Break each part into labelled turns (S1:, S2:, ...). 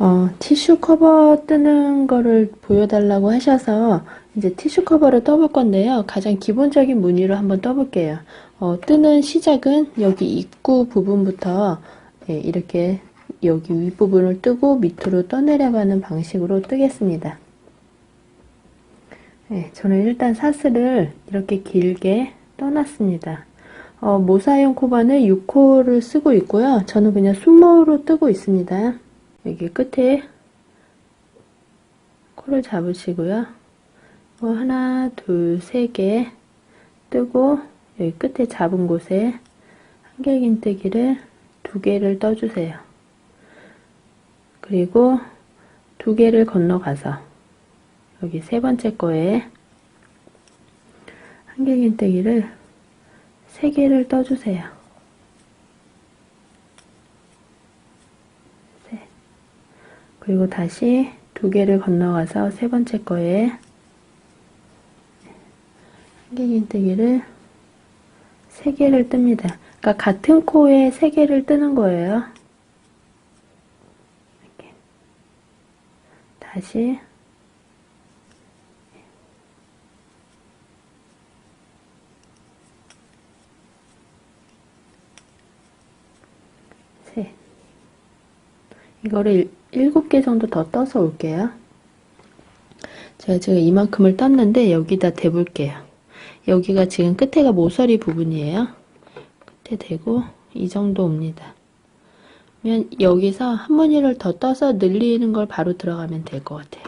S1: 어, 티슈 커버 뜨는 거를 보여달라고 하셔서 이제 티슈 커버를 떠볼 건데요. 가장 기본적인 무늬로 한번 떠볼게요. 어, 뜨는 시작은 여기 입구 부분부터 예, 이렇게 여기 윗부분을 뜨고 밑으로 떠내려가는 방식으로 뜨겠습니다. 예, 저는 일단 사슬을 이렇게 길게 떠났습니다. 어, 모사용 코바는 6코를 쓰고 있고요. 저는 그냥 순모로 뜨고 있습니다. 여기 끝에 코를 잡으시고요. 뭐 하나, 둘, 세 개 뜨고 여기 끝에 잡은 곳에 한길긴뜨기를 두 개를 떠주세요. 그리고 두 개를 건너가서 여기 세 번째 거에 한길긴뜨기를 세 개를 떠주세요. 그리고 다시 두 개를 건너가서 세 번째 거에 한길긴뜨기를 세 개를 뜹니다. 그러니까 같은 코에 세 개를 뜨는 거예요. 이렇게. 다시 셋. 이거를 일곱 개 정도 더 떠서 올게요. 제가 지금 이만큼을 떴는데 여기다 대볼게요. 여기가 지금 끝에가 모서리 부분이에요. 끝에 대고 이 정도 옵니다. 그러면 여기서 한 무늬를 더 떠서 늘리는 걸 바로 들어가면 될 것 같아요.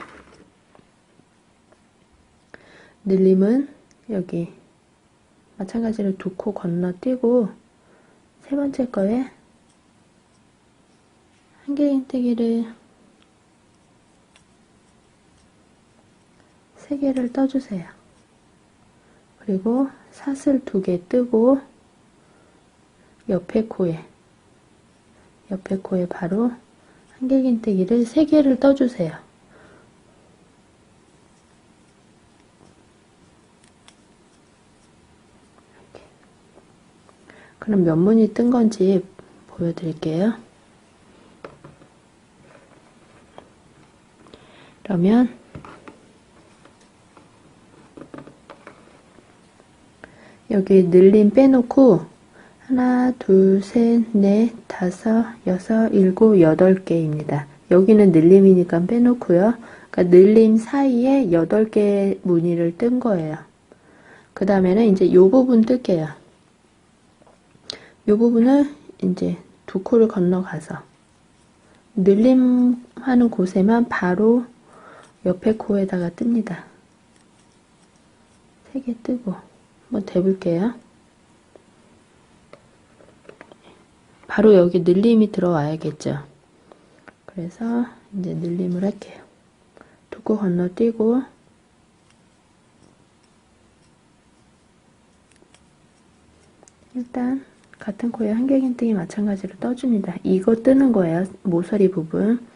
S1: 늘림은 여기 마찬가지로 두 코 건너뛰고 세 번째 거에 한길긴뜨기를 세 개를 떠주세요. 그리고 사슬 두개 뜨고 옆에 코에 옆에 코에 바로 한길긴뜨기를 세 개를 떠주세요. 이렇게. 그럼 몇 무늬 뜬 건지 보여드릴게요. 그러면 여기 늘림 빼놓고 하나, 둘, 셋, 넷, 다섯, 여섯, 일곱, 여덟 개입니다. 여기는 늘림이니까 빼놓고요. 그러니까 늘림 사이에 여덟 개 무늬를 뜬 거예요. 그 다음에는 이제 요 부분 뜰게요. 요 부분을 이제 두 코를 건너가서 늘림하는 곳에만 바로 옆에 코에다가 뜹니다. 세개 뜨고 한번 대볼게요. 바로 여기 늘림이 들어와야겠죠. 그래서 이제 늘림을 할게요. 두코 건너뛰고 일단 같은 코에 한길긴뜨기 마찬가지로 떠줍니다. 이거 뜨는 거예요. 모서리 부분.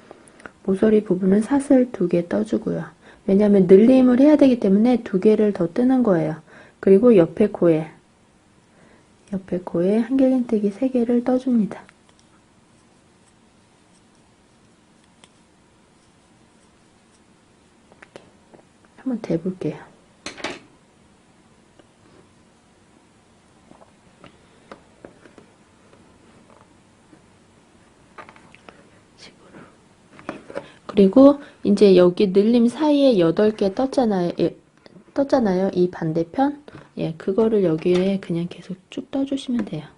S1: 모서리 부분은 사슬 두 개 떠주고요. 왜냐하면 늘림을 해야 되기 때문에 두 개를 더 뜨는 거예요. 그리고 옆에 코에 옆에 코에 한길긴뜨기 세 개를 떠줍니다. 이렇게. 한번 대볼게요. 그리고 이제 여기 늘림 사이에 8개 떴잖아요. 예, 떴잖아요. 이 반대편. 예, 그거를 여기에 그냥 계속 쭉 떠주시면 돼요.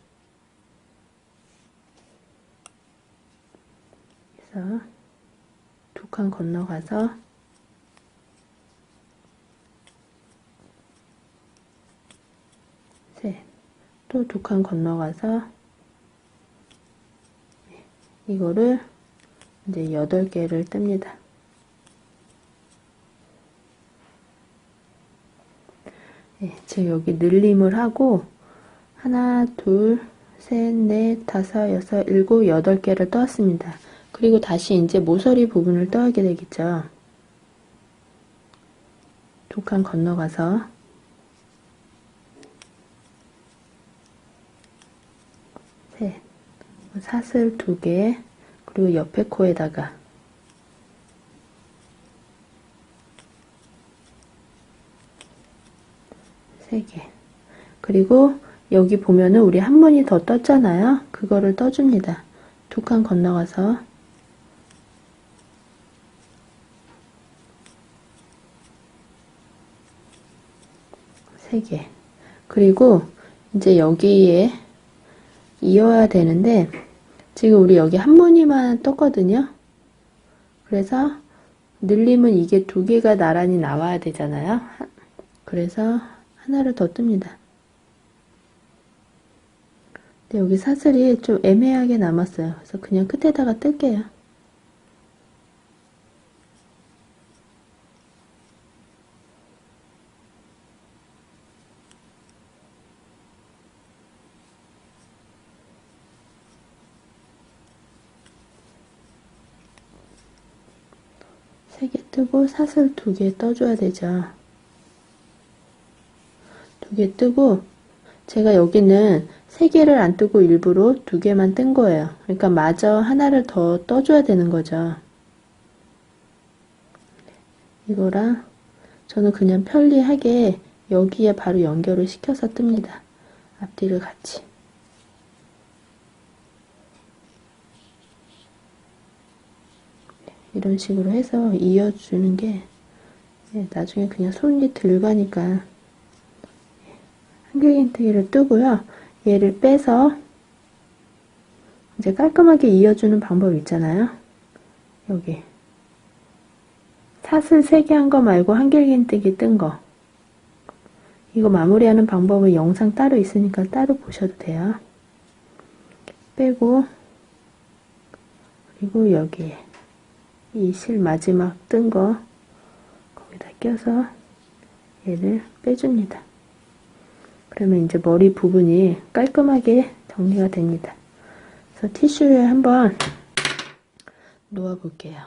S1: 그래서 두 칸 건너가서 셋, 또 두 칸 건너가서 예, 이거를 이제 여덟 개를 뜹니다. 예, 지금 여기 늘림을 하고 하나, 둘, 셋, 넷, 다섯, 여섯, 일곱, 여덟 개를 떠왔습니다. 그리고 다시 이제 모서리 부분을 떠하게 되겠죠. 두 칸 건너가서 셋, 사슬 두 개, 그리고 옆에 코에다가. 세개. 그리고 여기 보면은 우리 한 번이 더 떴잖아요. 그거를 떠줍니다. 두 칸 건너가서. 세 개. 그리고 이제 여기에 이어야 되는데 지금 우리 여기 한 무늬만 떴거든요. 그래서 늘림은 이게 두 개가 나란히 나와야 되잖아요. 하- 그래서 하나를 더 뜹니다. 근데 여기 사슬이 좀 애매하게 남았어요. 그래서 그냥 끝에다가 뜰게요. 세개 뜨고 사슬 두개 떠줘야 되죠. 두개 뜨고 제가 여기는 세 개를 안 뜨고 일부러 두 개만 뜬 거예요. 그러니까 마저 하나를 더 떠줘야 되는 거죠. 이거랑 저는 그냥 편리하게 여기에 바로 연결을 시켜서 뜹니다. 앞뒤를 같이. 이런 식으로 해서 이어주는 게 예, 나중에 그냥 손이 들어가니까 한길긴뜨기를 뜨고요. 얘를 빼서 이제 깔끔하게 이어주는 방법 있잖아요. 여기 사슬 3개 한 거 말고 한길긴뜨기 뜬 거. 이거 마무리하는 방법은 영상 따로 있으니까 따로 보셔도 돼요. 빼고 그리고 여기에 이 실 마지막 뜬 거 거기다 껴서 얘를 빼줍니다. 그러면 이제 머리 부분이 깔끔하게 정리가 됩니다. 그래서 티슈에 한번 놓아 볼게요.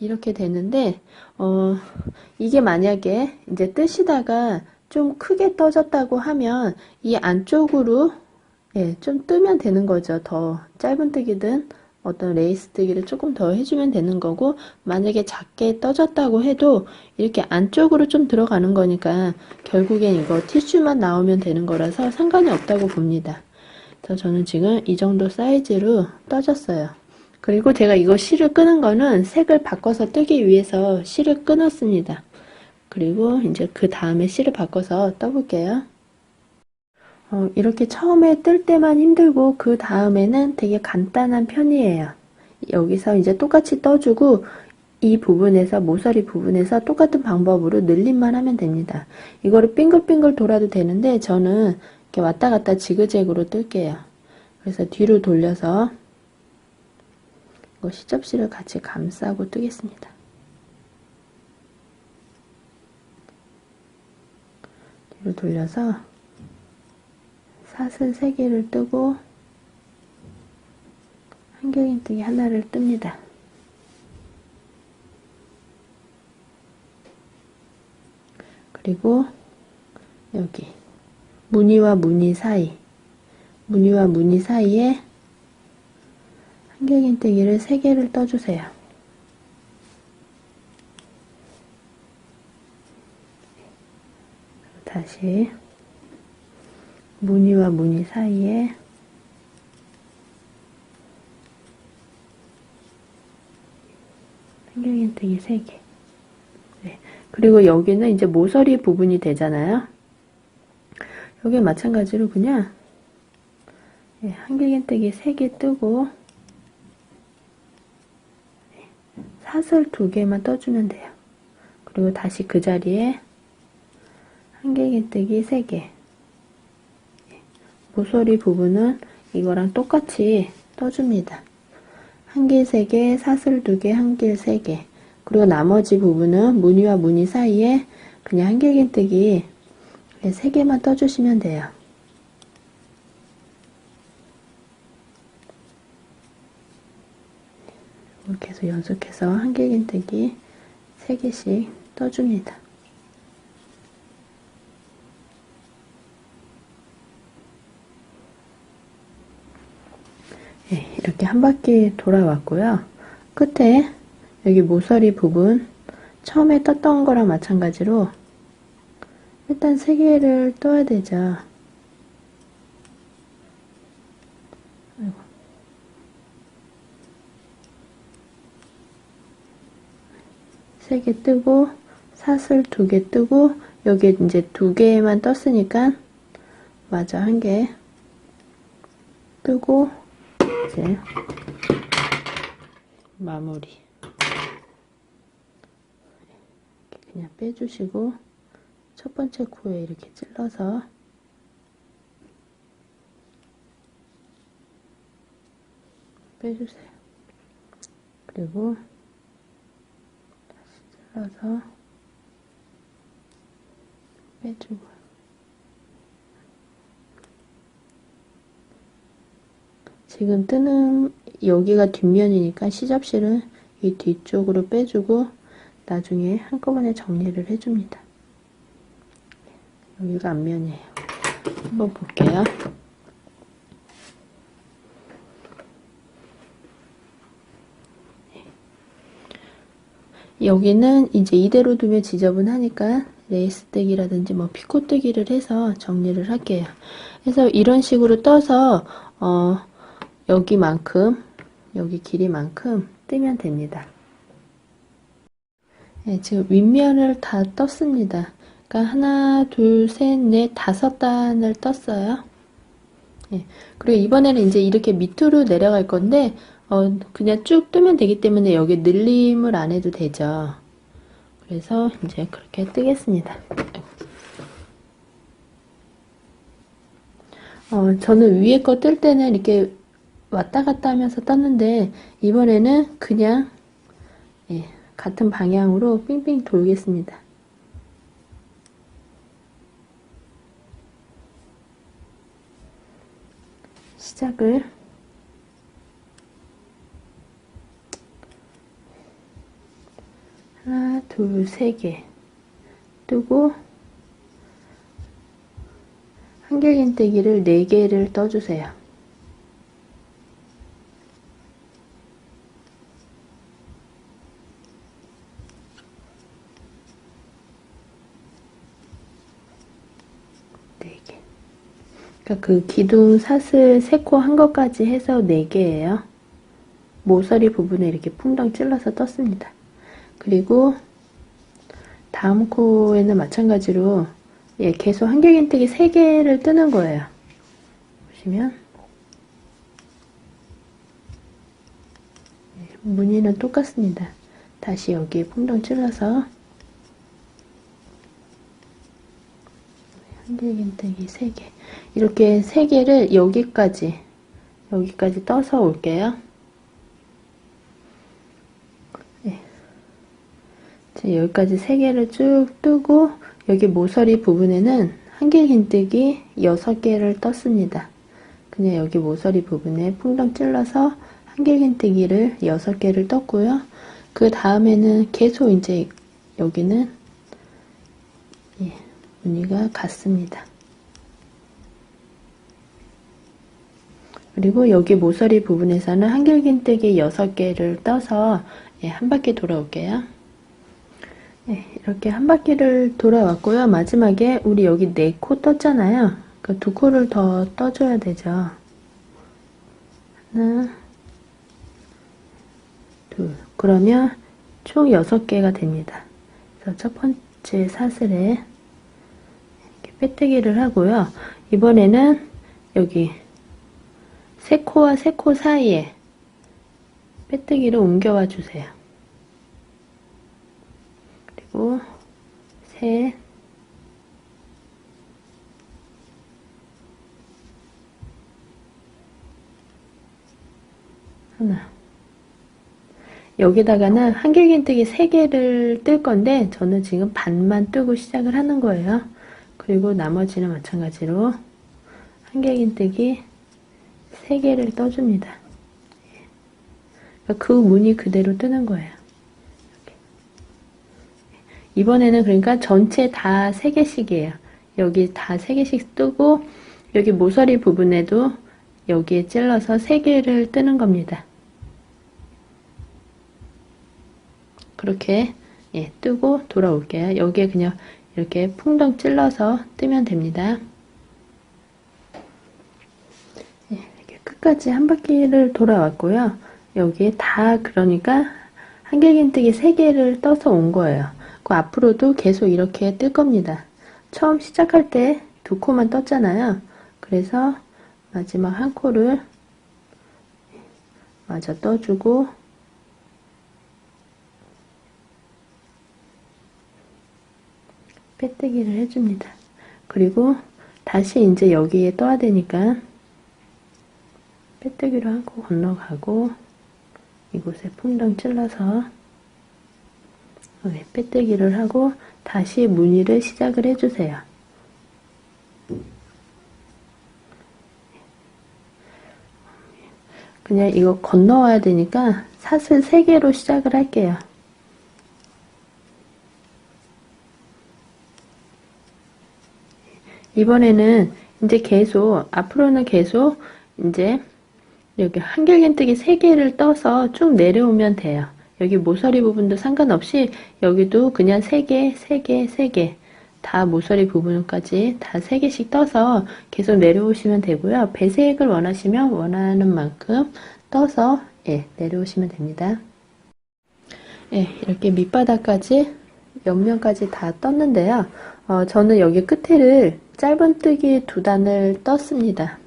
S1: 이렇게 되는데, 어, 이게 만약에 이제 뜨시다가 좀 크게 떠졌다고 하면 이 안쪽으로 예, 좀 뜨면 되는 거죠. 더 짧은 뜨기든 어떤 레이스 뜨기를 조금 더 해주면 되는 거고, 만약에 작게 떠졌다고 해도 이렇게 안쪽으로 좀 들어가는 거니까 결국엔 이거 티슈만 나오면 되는 거라서 상관이 없다고 봅니다. 그래서 저는 지금 이 정도 사이즈로 떠졌어요. 그리고 제가 이거 실을 끄는 거는 색을 바꿔서 뜨기 위해서 실을 끊었습니다. 그리고 이제 그 다음에 실을 바꿔서 떠볼게요. 어, 이렇게 처음에 뜰 때만 힘들고 그 다음에는 되게 간단한 편이에요. 여기서 이제 똑같이 떠주고 이 부분에서 모서리 부분에서 똑같은 방법으로 늘림만 하면 됩니다. 이거를 빙글빙글 돌아도 되는데 저는 이렇게 왔다 갔다 지그재그로 뜰게요. 그래서 뒤로 돌려서 이거 시접실을 같이 감싸고 뜨겠습니다. 뒤로 돌려서 사슬 3개를 뜨고 한겨긴뜨기 하나를 뜹니다. 그리고 여기 무늬와 무늬 사이 무늬와 무늬 사이에 한겨긴뜨기를 3개를 떠주세요. 다시 무늬와 무늬 사이에 한길긴뜨기 3개. 네. 그리고 여기는 이제 모서리 부분이 되잖아요. 여기 마찬가지로 그냥 네, 한길긴뜨기 3개 뜨고 네, 사슬 2개만 떠주면 돼요. 그리고 다시 그 자리에 한길긴뜨기 3개 모서리 부분은 이거랑 똑같이 떠줍니다. 한 길 3개, 사슬 2개, 한 길 3개 그리고 나머지 부분은 무늬와 무늬 사이에 그냥 한길긴뜨기 3개만 떠주시면 돼요. 해서 연속해서 한길긴뜨기 3개씩 떠줍니다. 네, 이렇게 한 바퀴 돌아왔고요. 끝에 여기 모서리 부분 처음에 떴던 거랑 마찬가지로 일단 세 개를 떠야 되죠. 세 개 뜨고 사슬 두 개 뜨고 여기 이제 두 개만 떴으니까 맞아 한 개 뜨고 이제 마무리 그냥 빼주시고 첫 번째 코에 이렇게 찔러서 빼주세요. 그리고 다시 찔러서 빼주고 지금 뜨는 여기가 뒷면이니까 시접실은 이 뒤쪽으로 빼주고 나중에 한꺼번에 정리를 해줍니다. 여기가 앞면이에요. 한번 볼게요. 여기는 이제 이대로 두면 지저분하니까 레이스뜨기라든지 뭐 피코뜨기를 해서 정리를 할게요. 그래서 이런 식으로 떠서 어, 여기만큼 여기 길이만큼 뜨면 됩니다. 네, 지금 윗면을 다 떴습니다. 그러니까 하나, 둘, 셋, 넷, 다섯 단을 떴어요. 예, 그리고 이번에는 이제 이렇게 밑으로 내려갈 건데 어, 그냥 쭉 뜨면 되기 때문에 여기 늘림을 안 해도 되죠. 그래서 이제 그렇게 뜨겠습니다. 어, 저는 위에 거 뜰 때는 이렇게 왔다 갔다 하면서 떴는데 이번에는 그냥 예, 같은 방향으로 삥삥 돌겠습니다. 시작을 하나, 둘, 세 개 뜨고 한길긴뜨기를 네 개를 떠주세요. 네 개. 그러니까 그 기둥 사슬 세코한 것까지 해서 네 개예요. 모서리 부분에 이렇게 풍덩 찔러서 떴습니다. 그리고 다음 코에는 마찬가지로 예, 계속 한길긴뜨기 3개를 뜨는 거예요. 보시면 예, 무늬는 똑같습니다. 다시 여기에 풍덩 찔러서 한길긴뜨기 3개 이렇게 3개를 여기까지 여기까지 떠서 올게요. 자, 여기까지 세 개를 쭉 뜨고 여기 모서리 부분에는 한길긴뜨기 6개를 떴습니다. 그냥 여기 모서리 부분에 풍덩 찔러서 한길긴뜨기를 6개를 떴고요. 그 다음에는 계속 이제 여기는 예, 무늬가 같습니다. 그리고 여기 모서리 부분에서는 한길긴뜨기 6개를 떠서 예, 한 바퀴 돌아올게요. 네, 이렇게 한 바퀴를 돌아왔고요. 마지막에 우리 여기 네 코 떴잖아요. 그두 코를 더 떠줘야 되죠. 하나, 둘. 그러면 총 여섯 개가 됩니다. 그래서 첫 번째 사슬에 이렇게 빼뜨기를 하고요. 이번에는 여기 세 코와 세 코 사이에 빼뜨기를 옮겨와 주세요. 그리고 셋, 하나. 여기다가는 한길긴뜨기 3개를 뜰 건데 저는 지금 반만 뜨고 시작을 하는 거예요. 그리고 나머지는 마찬가지로 한길긴뜨기 3개를 떠줍니다. 그러니까 그 무늬 그대로 뜨는 거예요. 이번에는 그러니까 전체 다 3개씩이에요. 여기 다 3개씩 뜨고 여기 모서리 부분에도 여기에 찔러서 3개를 뜨는 겁니다. 그렇게 예, 뜨고 돌아올게요. 여기에 그냥 이렇게 풍덩 찔러서 뜨면 됩니다. 예, 이렇게 끝까지 한 바퀴를 돌아왔고요. 여기에 다 그러니까 한길긴뜨기 3개를 떠서 온 거예요. 그 앞으로도 계속 이렇게 뜰 겁니다. 처음 시작할 때 두 코만 떴잖아요. 그래서 마지막 한 코를 마저 떠주고 빼뜨기를 해줍니다. 그리고 다시 이제 여기에 떠야 되니까 빼뜨기로 하고 건너가고 이곳에 풍덩 찔러서 네, 빼뜨기를 하고 다시 무늬를 시작을 해주세요. 그냥 이거 건너와야 되니까 사슬 3개로 시작을 할게요. 이번에는 이제 계속 앞으로는 계속 이제 여기 한길긴뜨기 3개를 떠서 쭉 내려오면 돼요. 여기 모서리 부분도 상관없이 여기도 그냥 3개, 3개, 3개 다 모서리 부분까지 다 3개씩 떠서 계속 내려오시면 되고요. 배색을 원하시면 원하는 만큼 떠서 예, 내려오시면 됩니다. 예, 이렇게 밑바닥까지 옆면까지 다 떴는데요. 어, 저는 여기 끝에를 짧은 뜨기 두 단을 떴습니다.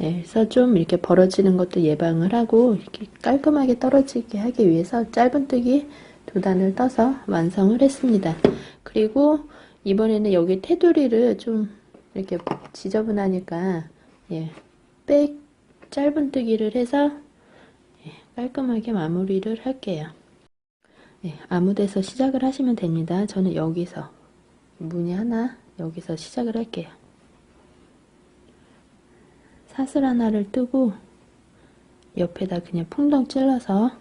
S1: 예, 그래서 좀 이렇게 벌어지는 것도 예방을 하고 이렇게 깔끔하게 떨어지게 하기 위해서 짧은뜨기 두 단을 떠서 완성을 했습니다. 그리고 이번에는 여기 테두리를 좀 이렇게 지저분하니까 예, 백 짧은뜨기를 해서 예, 깔끔하게 마무리를 할게요. 예, 아무 데서 시작을 하시면 됩니다. 저는 여기서 무늬 하나 여기서 시작을 할게요. 사슬 하나를 뜨고 옆에다 그냥 풍덩 찔러서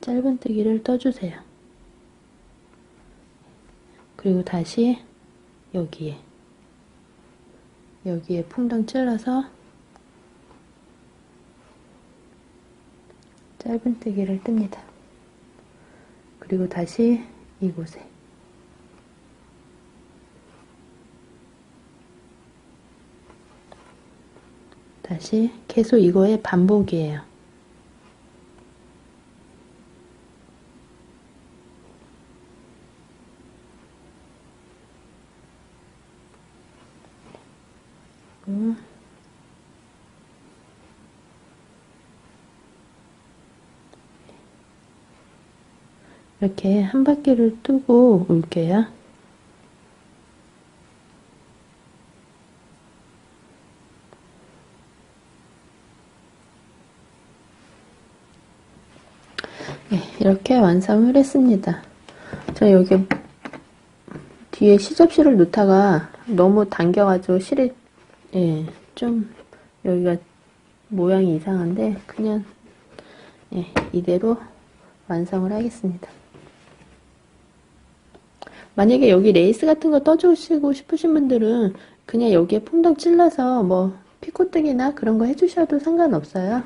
S1: 짧은뜨기를 떠주세요. 그리고 다시 여기에 여기에 풍덩 찔러서 짧은뜨기를 뜹니다. 그리고 다시 이곳에 다시 계속 이거의 반복이에요. 음. 이렇게 한 바퀴를 뜨고 올게요. 네, 이렇게 완성을 했습니다. 저 여기 뒤에 시접실을 놓다가 너무 당겨가지고 실이 예, 좀 여기가 모양이 이상한데 그냥 예, 이대로 완성을 하겠습니다. 만약에 여기 레이스 같은 거 떠주시고 싶으신 분들은 그냥 여기에 풍덩 찔러서 뭐 피코뜨기나 그런 거 해주셔도 상관없어요.